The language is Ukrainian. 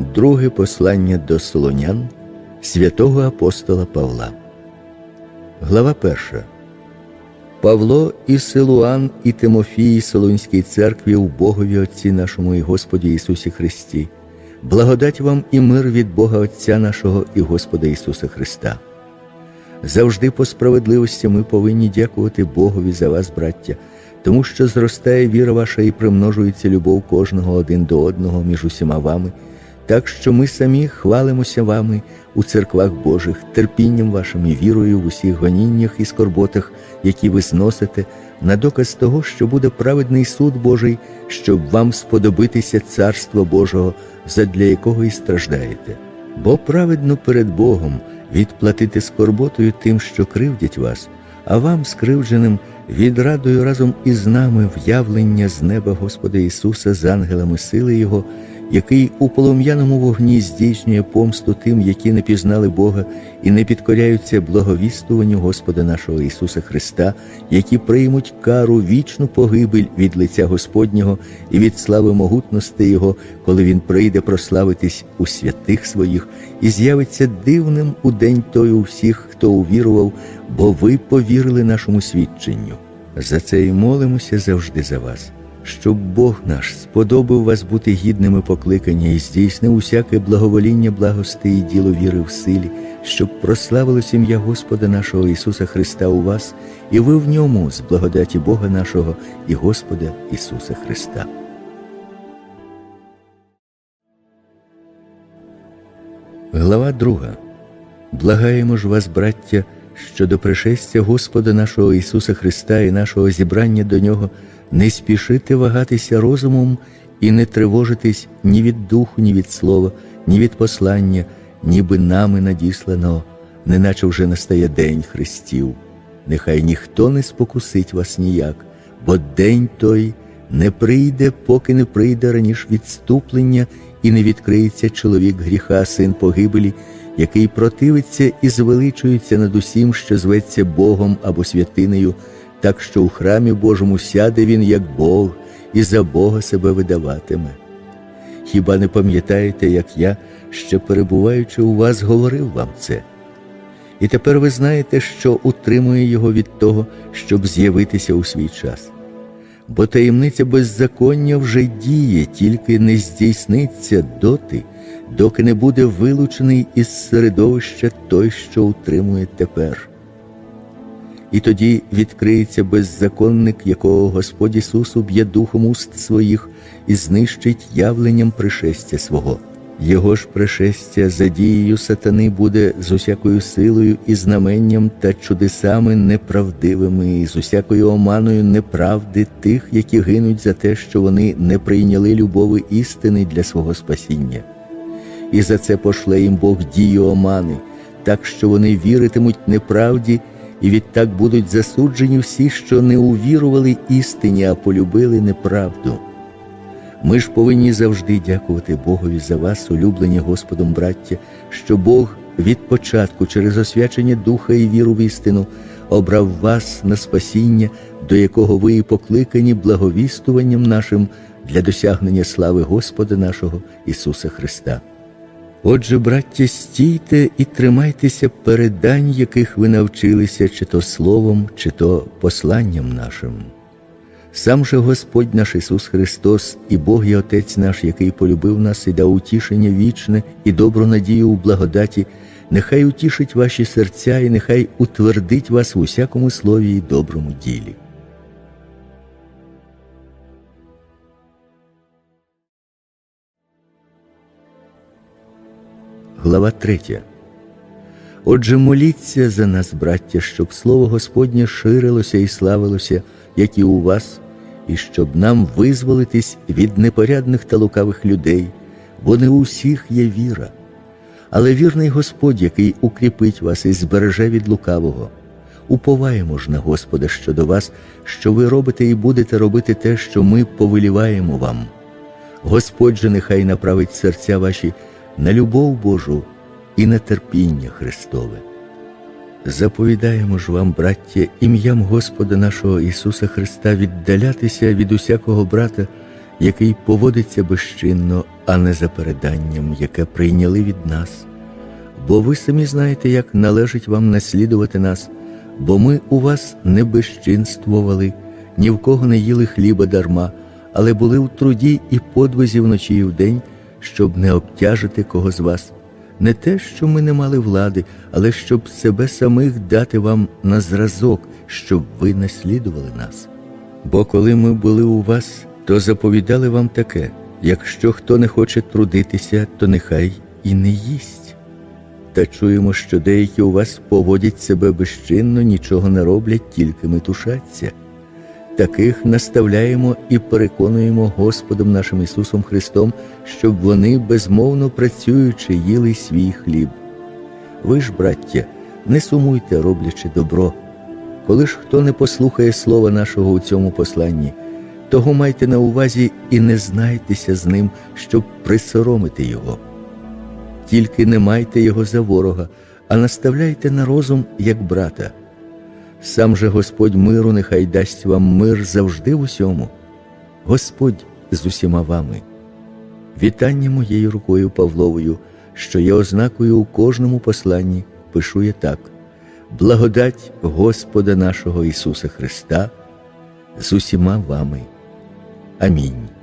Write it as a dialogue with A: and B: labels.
A: Друге послання до Солонян святого апостола Павла. Глава перша. Павло і Силуан і Тимофій Солунській церкві у Богові Отці нашому і Господі Ісусі Христі. Благодать вам і мир від Бога Отця нашого і Господа Ісуса Христа. Завжди по справедливості ми повинні дякувати Богові за вас, браття, тому що зростає віра ваша і примножується любов кожного один до одного між усіма вами так що ми самі хвалимося вами у церквах Божих, терпінням вашим і вірою в усіх гоніннях і скорботах, які ви зносите, на доказ того, що буде праведний суд Божий, щоб вам сподобитися Царства Божого, задля якого і страждаєте. Бо праведно перед Богом відплатити скорботою тим, що кривдять вас, а вам, скривдженим, відрадою разом із нами в'явлення з неба Господа Ісуса з ангелами сили Його який у полум'яному вогні здійснює помсту тим, які не пізнали Бога і не підкоряються благовістуванню Господа нашого Ісуса Христа, які приймуть кару вічну погибель від лиця Господнього і від слави могутності Його, коли Він прийде прославитись у святих своїх і з'явиться дивним у день той у всіх, хто увірував, бо ви повірили нашому свідченню. За це і молимося завжди за вас щоб Бог наш сподобав вас бути гідними покликання і здійснив усяке благовоління, благости і діло віри в силі, щоб прославилось ім'я Господа нашого Ісуса Христа у вас, і ви в ньому з благодаті Бога нашого і Господа Ісуса Христа. Глава друга. Благаємо ж вас, браття, що до пришестя Господа нашого Ісуса Христа і нашого зібрання до Нього не спішити вагатися розумом і не тривожитись ні від духу, ні від слова, ні від послання, ніби нами надіслано, неначе вже настає день Христів. Нехай ніхто не спокусить вас ніяк, бо день той не прийде, поки не прийде раніше відступлення і не відкриється чоловік гріха, син погибелі, який противиться і звеличується над усім, що зветься Богом або святинею так що у храмі Божому сяде він, як Бог, і за Бога себе видаватиме. Хіба не пам'ятаєте, як я, ще перебуваючи у вас, говорив вам це? І тепер ви знаєте, що утримує його від того, щоб з'явитися у свій час. Бо таємниця беззаконня вже діє, тільки не здійсниться доти, доки не буде вилучений із середовища той, що утримує тепер і тоді відкриється беззаконник, якого Господь Ісус уб'є духом уст своїх і знищить явленням пришестя свого. Його ж пришестя за дією сатани буде з усякою силою і знаменням та чудесами неправдивими, і з усякою оманою неправди тих, які гинуть за те, що вони не прийняли любови істини для свого спасіння. І за це пошле їм Бог дію омани, так що вони віритимуть неправді і відтак будуть засуджені всі, що не увірували істині, а полюбили неправду. Ми ж повинні завжди дякувати Богові за вас, улюблені Господом, браття, що Бог від початку через освячення Духа і віру в істину обрав вас на спасіння, до якого ви і покликані благовістуванням нашим для досягнення слави Господа нашого Ісуса Христа. Отже, браття, стійте і тримайтеся передань, яких ви навчилися, чи то словом, чи то посланням нашим. Сам же Господь наш Ісус Христос і Бог і Отець наш, який полюбив нас і дав утішення вічне і добру надію у благодаті, нехай утішить ваші серця і нехай утвердить вас в усякому слові і доброму ділі. Глава 3. Отже, моліться за нас, браття, щоб слово Господнє ширилося і славилося, як і у вас, і щоб нам визволитись від непорядних та лукавих людей, бо не у всіх є віра. Але вірний Господь, який укріпить вас і збереже від лукавого. Уповаємо ж на Господа щодо вас, що ви робите і будете робити те, що ми повеліваємо вам. Господь же нехай направить серця ваші на любов Божу і на терпіння Христове. Заповідаємо ж вам, браття, ім'ям Господа нашого Ісуса Христа, віддалятися від усякого брата який поводиться безчинно, а не за переданням, яке прийняли від нас. Бо ви самі знаєте, як належить вам наслідувати нас, бо ми у вас не безчинствували, ні в кого не їли хліба дарма, але були в труді і подвизі вночі і вдень, щоб не обтяжити кого з вас. Не те, що ми не мали влади, але щоб себе самих дати вам на зразок, щоб ви наслідували нас. Бо коли ми були у вас, то заповідали вам таке: якщо хто не хоче трудитися, то нехай і не їсть. Та чуємо, що деякі у вас поводять себе безчинно, нічого не роблять, тільки метушаться. Таких наставляємо і переконуємо Господом нашим Ісусом Христом, щоб вони, безмовно працюючи, їли свій хліб. Ви ж, браття, не сумуйте, роблячи добро. Коли ж хто не послухає слова нашого у цьому посланні, того майте на увазі і не знайтеся з ним, щоб присоромити його. Тільки не майте його за ворога, а наставляйте на розум, як брата. Сам же Господь миру нехай дасть вам мир завжди в усьому. Господь з усіма вами. Вітання моєю рукою Павловою, що є ознакою у кожному посланні, пишу я так: благодать Господа нашого Ісуса Христа з усіма вами. Амінь.